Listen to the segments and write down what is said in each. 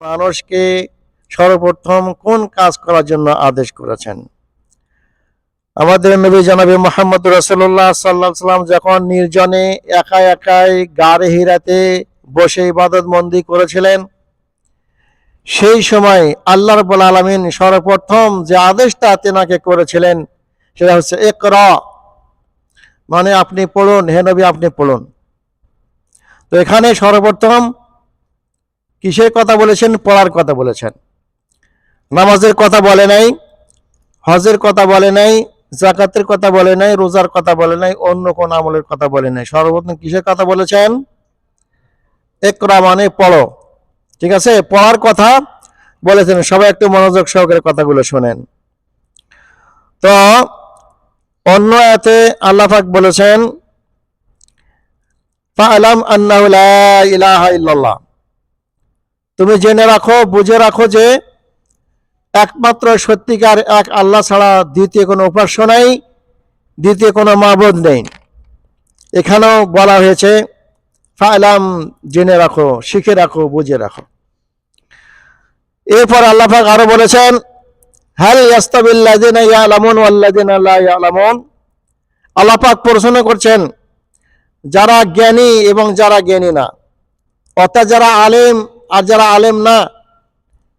মানুষকে সর্বপ্রথম কোন কাজ করার জন্য আদেশ করেছেন? আমাদের নবী জানাবি মোহাম্মদ রসুল্লাহ সাল্লাহ সাল্লাম যখন নির্জনে একা একাই গাড়ে হিরাতে বসে ইবাদত মন্দি করেছিলেন, সেই সময় আল্লাহ রব্বুল আলমিন সর্বপ্রথম যে আদেশটা তেনাকে করেছিলেন সেটা হচ্ছে এক র মানে আপনি পড়ুন, হে নবী আপনি পড়ুন। তো এখানে সর্বপ্রথম কিসের কথা বলেছেন? পড়ার কথা বলেছেন। নামাজের কথা বলে নাই, হজের কথা বলে নাই, জাকাতের কথা বলে নাই, রোজার কথা বলে নাই, অন্য কোন আমলের কথা বলে নাই। সর্বপ্রথম কিসের কথা বলেছেন? একরা মানে পড়ো। ঠিক আছে? পড়ার কথা বলেছেন। সবাই একটু মনোযোগ সহকারে কথাগুলো শোনেন। তো অন্য এতে আল্লাহাক বলেছেন লা ইলাহা ইল্লাল্লাহ। তুমি জেনে রাখো, বুঝে রাখো যে একমাত্র সত্যিকার এক আল্লাহ ছাড়া দ্বিতীয় কোনো উপাস্য নাই, দ্বিতীয় কোনো মাবুদ নেই। এখানেও বলা হয়েছে ফাইলাম জেনে রাখো, শিখে রাখো, বুঝে রাখো। এরপর আল্লাহ পাক আরও বলেছেন হ্যাল আল্লাহ পাক প্রশ্ন করছেন, যারা জ্ঞানী এবং যারা জ্ঞানী না, অর্থাৎ যারা আলেম আর যারা আলেম না,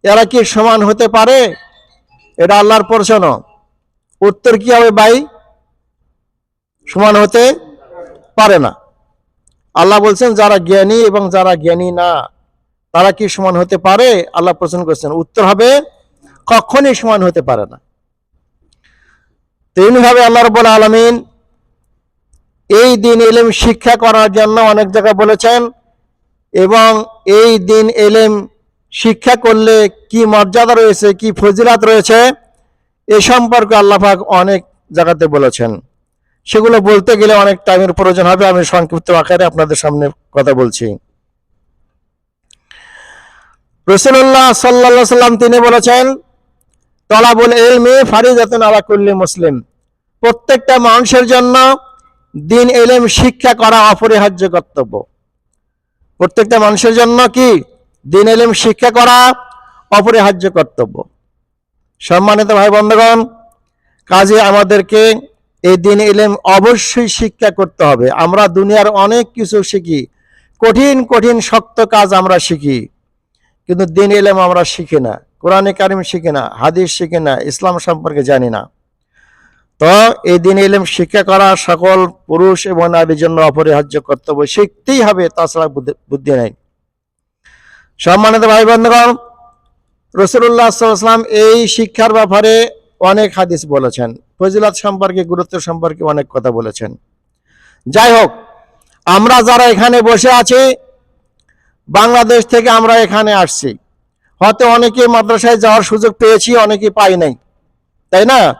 এরা কি সমান হতে পারে? এটা আল্লাহর প্রশ্ন। উত্তর কি হবে ভাই? সমান হতে পারে না। আল্লাহ বলছেন, যারা জ্ঞানী এবং যারা জ্ঞানী না, তারা কি সমান হতে পারে? আল্লাহ প্রশ্ন করছেন। উত্তর হবে, কখনই সমান হতে পারে না। তেমনিভাবে আল্লাহ রব্বুল আলমিন এই দিন এলেম শিক্ষা করার জন্য অনেক জায়গায় বলেছেন এবং এই দিন এলেম, শিক্ষা করলে কি মর্যাদা রয়েছে, কি ফজিলাত রয়েছে, এ সম্পর্কে আল্লাহাক অনেক জায়গাতে বলেছেন। সেগুলো বলতে গেলে অনেক টাইমের প্রয়োজন হবে, আমি সংক্ষিপ্ত আকারে আপনাদের সামনে কথা বলছি। রসুল্লাহ সাল্লা সাল্লাম তিনি বলেছেন, তলাবুল এলমে আলা কুল্লি মুসলিম। প্রত্যেকটা মানুষের জন্য দিন এলেম, শিক্ষা করা অপরিহার্য কর্তব্য। প্রত্যেকটা মানুষের জন্য কি? দিন এলেম, শিক্ষা করা অপরিহার্য কর্তব্য। সম্মানিত ভাই বন্ধুগণ, কাজে আমাদেরকে এই দিন এলেম অবশ্যই শিক্ষা করতে হবে। আমরা দুনিয়ার অনেক কিছু শিখি। কঠিন কঠিন, শক্ত কাজ আমরা শিখি। কিন্তু দিন এলেম আমরা শিখি না। কোরআনে কারিম শিখি না, হাদিস শিখি না, ইসলাম সম্পর্কে জানি না। তো এই দিন এলেম শিক্ষা করা সকল পুরুষ এবং নারীর জন্য অপরিহার্য কর্তব্য। শিখতেই হবে, তাছাড়া বুদ্ধি- নাই। সম্মানিত ভাই বন্ধুগণ রসুল্লাহ সাল্লাম এই শিক্ষার ব্যাপারে অনেক হাদিস বলেছেন। ফজিলাত সম্পর্কে, গুরুত্ব সম্পর্কে অনেক কথা বলেছেন। যাই হোক, আমরা যারা এখানে বসে আছি, বাংলাদেশ থেকে আমরা এখানে আসছি। হয়তো অনেকে মাদ্রাসায় যাওয়ার সুযোগ পেয়েছি, অনেকে পাই নাই। তাই না?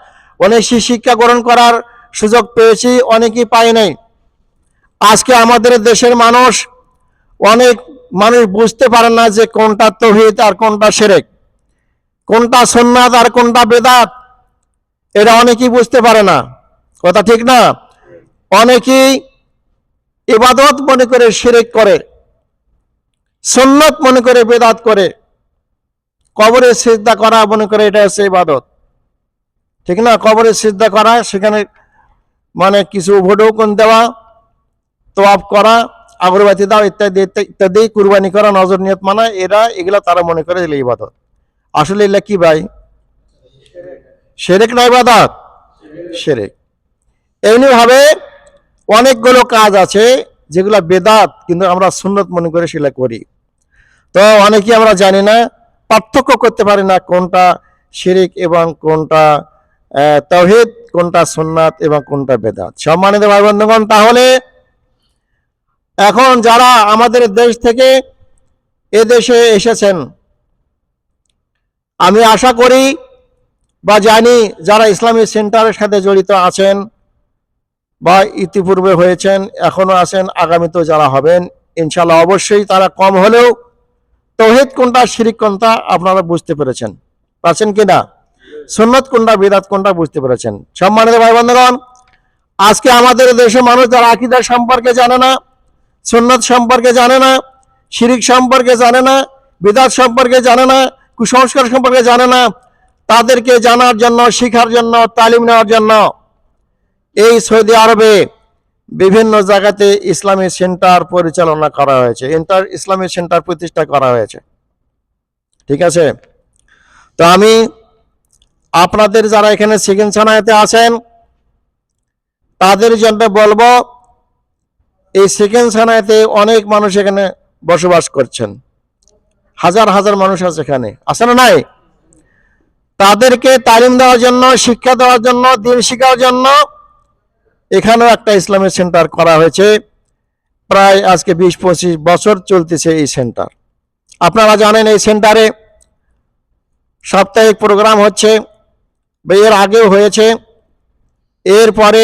অনেক শিক্ষা গ্রহণ করার সুযোগ পেয়েছি, অনেকেই পাই নাই। আজকে আমাদের দেশের মানুষ, অনেক মানুষ বুঝতে পারে না যে কোনটা তহিদ আর কোনটা সেরেক। কোনটা সন্ন্যাত আর কোনটা বেদাত এটা অনেকেই বুঝতে পারে না। কথা ঠিক না? অনেকেই ইবাদত মনে করে সেরেক করে সন্ন্যত মনে করে বেদাত করে, কবরে সিদ্ধা করা মনে করে এটা হচ্ছে ইবাদত। ঠিক না কবরে সিদ্ধা করা, সেখানে মানে কিছু ভোটৌকন দেওয়া তোয়াব করা, আগরবাতি দাও ইত্যাদি, ইত্যাদি- কুরবানি করা, নজর নিয়ত মানা, এরা এগুলা তারা মনে করে এগুলো ইবাদত। আসলে এগুলা কি ভাই? সেরেক না ইবাদত? সেরেক। এমনি ভাবে অনেকগুলো কাজ আছে যেগুলা বেদাত, কিন্তু আমরা সুন্নত মনে করে সেগুলা করি। তো অনেকে আমরা জানি না, পার্থক্য করতে পারি না কোনটা শিরিক এবং কোনটা আহ, তাওহীদ কোনটা সুন্নাত এবং কোনটা বেদাত। সম্মানিত ভাই বন্ধুগণ তাহলে এখন যারা আমাদের দেশ থেকে এ দেশে এসেছেন আমি আশা করি বা জানি যারা ইসলামী সেন্টারের সাথে জড়িত আছেন বা ইতিপূর্বে হয়েছেন এখনও আছেন আগামীতেও যারা হবেন ইনশাল্লাহ অবশ্যই তারা কম হলেও তৌহিদ কোনটা শিরিক কোনটা আপনারা বুঝতে পেরেছেন। পারছেন কি না সুন্নত কোনটা বিদাত কোনটা বুঝতে পেরেছেন। সম্মানিত ভাই বন্ধুগণ, আজকে আমাদের দেশে মানুষ যারা আকিদা সম্পর্কে জানে না সুন্নত সম্পর্কে জানে না, শিরিক সম্পর্কে জানে না, বিদাত সম্পর্কে জানে না, কুসংস্কার সম্পর্কে জানে না, তাদেরকে জানার জন্য, শেখার জন্য, তালিম নেওয়ার জন্য এই সৌদি আরবে বিভিন্ন জায়গাতে ইসলামী সেন্টার পরিচালনা করা হয়েছে, ইন্টার ইসলামী সেন্টার প্রতিষ্ঠা করা হয়েছে। ঠিক আছে? তো আমি আপনাদের যারা এখানে সেকেন্ড আছেন, তাদের জন্য বলব, এই সেকেন্ড সানায়তে অনেক মানুষ এখানে বসবাস করছেন। হাজার হাজার মানুষ আছে এখানে। আছে না নাই? তাদেরকে তালিম দেওয়ার জন্য, শিক্ষা দেওয়ার জন্য, দিন শিখার জন্য এখানেও একটা ইসলামিক সেন্টার করা হয়েছে। প্রায় আজকে বিশ পঁচিশ বছর চলতেছে এই সেন্টার। আপনারা জানেন এই সেন্টারে সাপ্তাহিক প্রোগ্রাম হচ্ছে। এর আগেও হয়েছে। এরপরে